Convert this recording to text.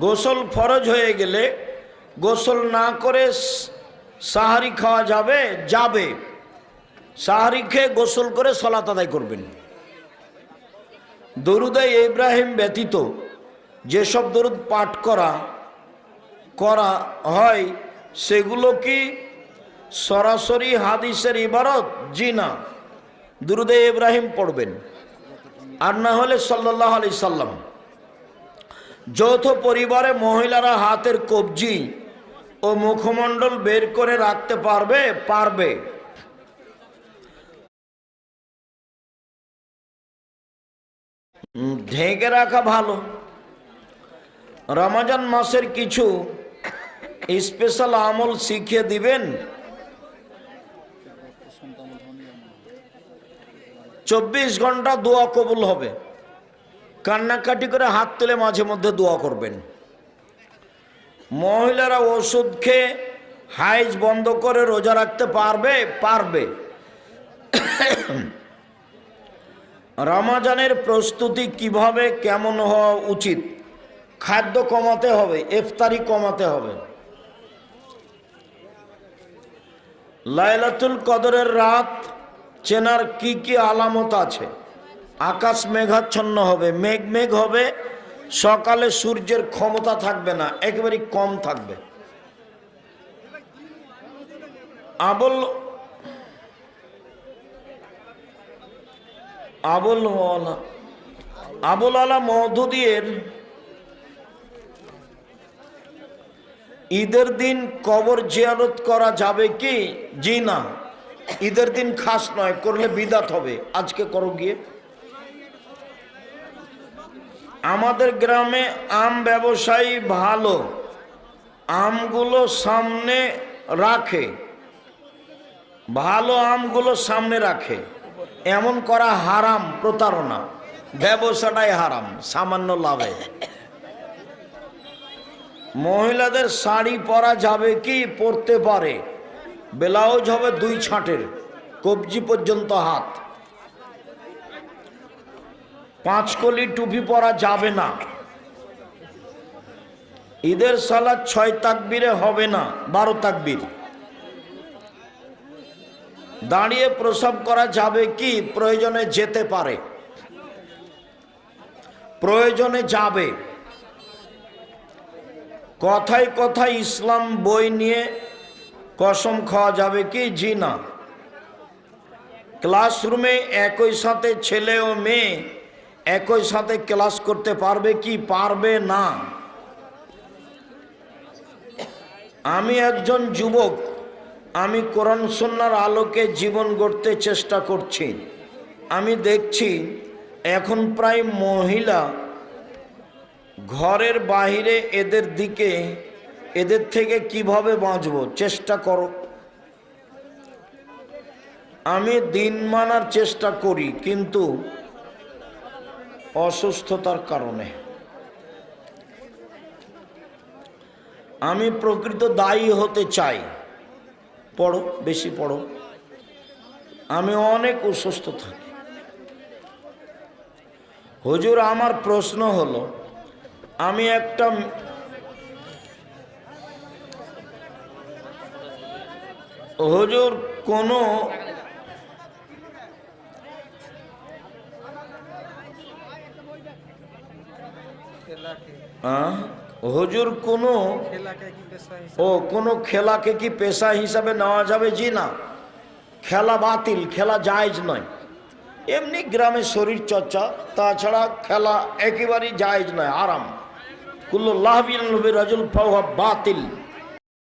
গোসল ফরজ হয়ে গেলে গোসল না করে সাহারি খাওয়া যাবে? যাবে। সাহারি খেয়ে গোসল করে সলাত আদায় করবেন। দরুদে ইব্রাহিম ব্যতীত যেসব দরুদ পাঠ করা করা হয়, সেগুলো কি সরাসরি হাদিসের ইবারত? জি না। দুরুদে ইব্রাহিম পড়বেন। আর না হলে সাল্লাহ আলি সাল্লাম। যৌথ পরিবারে মহিলারা হাতের কবজি ও মুখমণ্ডল বের করে রাখতে পারবে পারবে। ঢেকে রাখা ভালো। রমাজান মাসের কিছু স্পেশাল আমল শিখিয়ে দিবেন। চব্বিশ ঘণ্টা দোয়া কবুল হবে। কান্নাকাটি করে হাত তুলে মাঝে মধ্যে দোয়া করবেন। মহিলারা ওষুধ খেয়ে হাইজ বন্ধ করে রোজা রাখতে পারবে? পারবে। রমাজানের প্রস্তুতি কীভাবে, কেমন হওয়া উচিত? খাদ্য কমাতে হবে, ইফতারি কমাতে হবে। লাইলাতুল কদরের রাত চেনার কি কি আলামত আছে? আকাশ মেঘাচ্ছন্ন হবে, মেঘ মেঘ হবে, সকালে সূর্যের ক্ষমতা থাকবে না একেবারে কম থাকবে। আবল আবুল আবুল আলা মহদুদিয়ের ঈদের দিন কবর জিয়ারত করা যাবে কি? জি না। ঈদের দিন খাস নয়, করলে বিদাত হবে। আজকে করো গিয়ে। আমাদের গ্রামে আম ব্যবসায়ী ভালো। আমগুলো সামনে রাখে। ভালো আমগুলো সামনে রাখে। এমন করা হারাম প্রতারণা। ব্যবসাটাই হারাম, সামান্য লাভে। মহিলাদের শাড়ি পরা যাবে কি? পরতে পারে। ব্লাউজ হবে দুই ছাঁটের, কবজি পর্যন্ত হাত। পাঁচ কলি টুপি পরা যাবে না। ঈদের সালাদ ছয় তাকবিরে হবে না, বারো তাকবির। দাঁড়িয়ে প্রসব করা যাবে কি? প্রয়োজনে যেতে পারে। প্রয়োজনে যাবে। কথায় কথায় ইসলাম বই নিয়ে কসম খাওয়া যাবে কি? জি না। ক্লাসরুমে একই সাথে ছেলে ও মেয়ে একই সাথে ক্লাস করতে পারবে কি পারবে না? আমি একজন যুবক, আমি কোরআন সন্ন্যার আলোকে জীবন গড়তে চেষ্টা করছি। আমি দেখছি এখন প্রায় মহিলা ঘরের বাইরে এদের দিকে, এদের থেকে কীভাবে বাঁচব চেষ্টা করো। আমি দিন মানার চেষ্টা করি, কিন্তু অসুস্থতার কারণে। আমি প্রকৃত দায়ী হতে চাই। পড়ো, বেশি পড়ো। আমি অনেক অসুস্থ থাকি। হুজুর, আমার প্রশ্ন হলো, আমি একটা হুজুর কোনো হুজুর কোনো ও কোনো খেলাকে কি পেশা হিসাবে নেওয়া যাবে জি না খেলা বাতিল খেলা জায়জ নয় এমনি গ্রামে শরীর চর্চা তাছাড়া খেলা একেবারেই জায়জ নয় আরাম কুল্লাহ লাহবিন রাজুল ফাওয়া বাতিল